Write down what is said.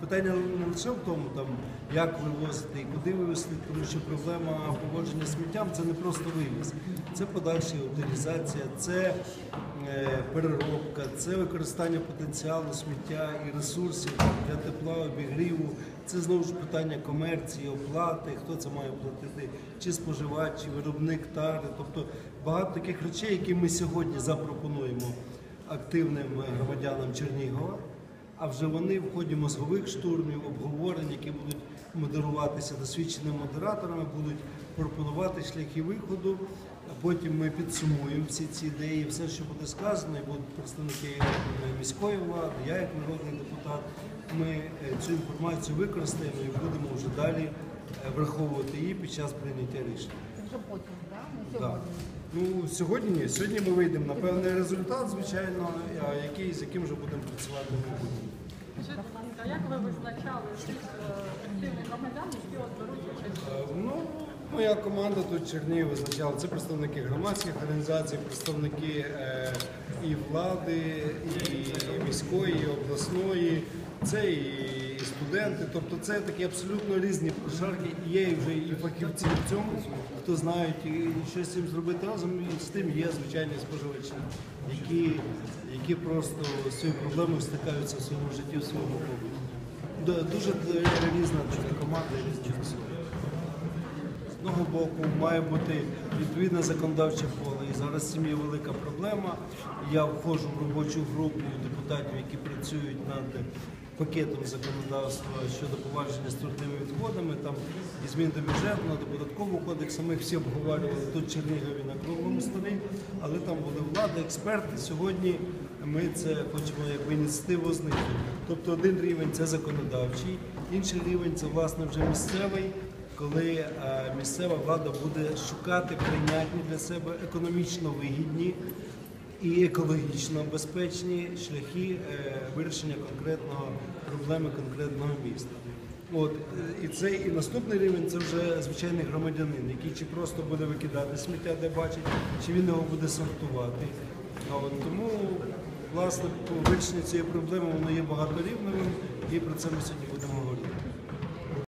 питання не лише в тому, там, як вивозити і куди вивезти, тому що проблема поводження сміттям це не просто вивіз, це подальша утилізація, це е, переробка, це використання потенціалу сміття і ресурсів для тепла, обігріву. Це знову ж питання комерції, оплати, хто це має платити, чи споживач, чи виробник тари. Тобто багато таких речей, які ми сьогодні запропонуємо активним громадянам Чернігова. А вже вони в ході мозгових штурмів, обговорень, які будуть модеруватися досвідченими модераторами, будуть пропонувати шляхи виходу. Потім ми підсумуємо всі ці ідеї, все, що буде сказано, і будуть представники міської влади, я як народний депутат. Ми е, цю інформацію використаємо і будемо вже далі е, враховувати її під час прийняття рішень. Це вже потім, да? Да. Ну сьогодні ні. Сьогодні ми вийдемо на певний результат, звичайно, який з яким вже будемо працювати в майбутньому. Скажіть, як ви визначали тих е, активних громадян, які от беруть участь? Е, Ну, моя команда тут Чернігів визначала. Це представники громадських організацій, представники е, і влади, і міської, і обласної, це і, студенти. Тобто це такі абсолютно різні прошарки. Є вже і фахівці в цьому, хто знають і, щось що з цим зробити разом. І з тим є звичайні споживачі, які, які просто з цією проблемою стикаються в своєму житті, в своєму побуті. Дуже різна команда різні особи. Одного боку має бути відповідне законодавче поле. І зараз є велика проблема. Я входжу в робочу групу депутатів, які працюють над пакетом законодавства щодо поводження з твердими відходами, там і змін до бюджетного, до податкового кодексу. Ми всі обговорювали тут Чернігові на круглому столі, але там були влади, експерти. Сьогодні ми це хочемо як ініціативу знайти. Тобто один рівень це законодавчий, інший рівень це власне вже місцевий коли е, місцева влада буде шукати прийнятні для себе економічно вигідні і екологічно безпечні шляхи е, вирішення конкретного проблеми конкретного міста. От і цей і наступний рівень це вже звичайний громадянин, який чи просто буде викидати сміття, де бачить, чи він його буде сортувати. А От, тому власне по вирішенню цієї проблеми воно є багаторівневим, і про це ми сьогодні будемо говорити.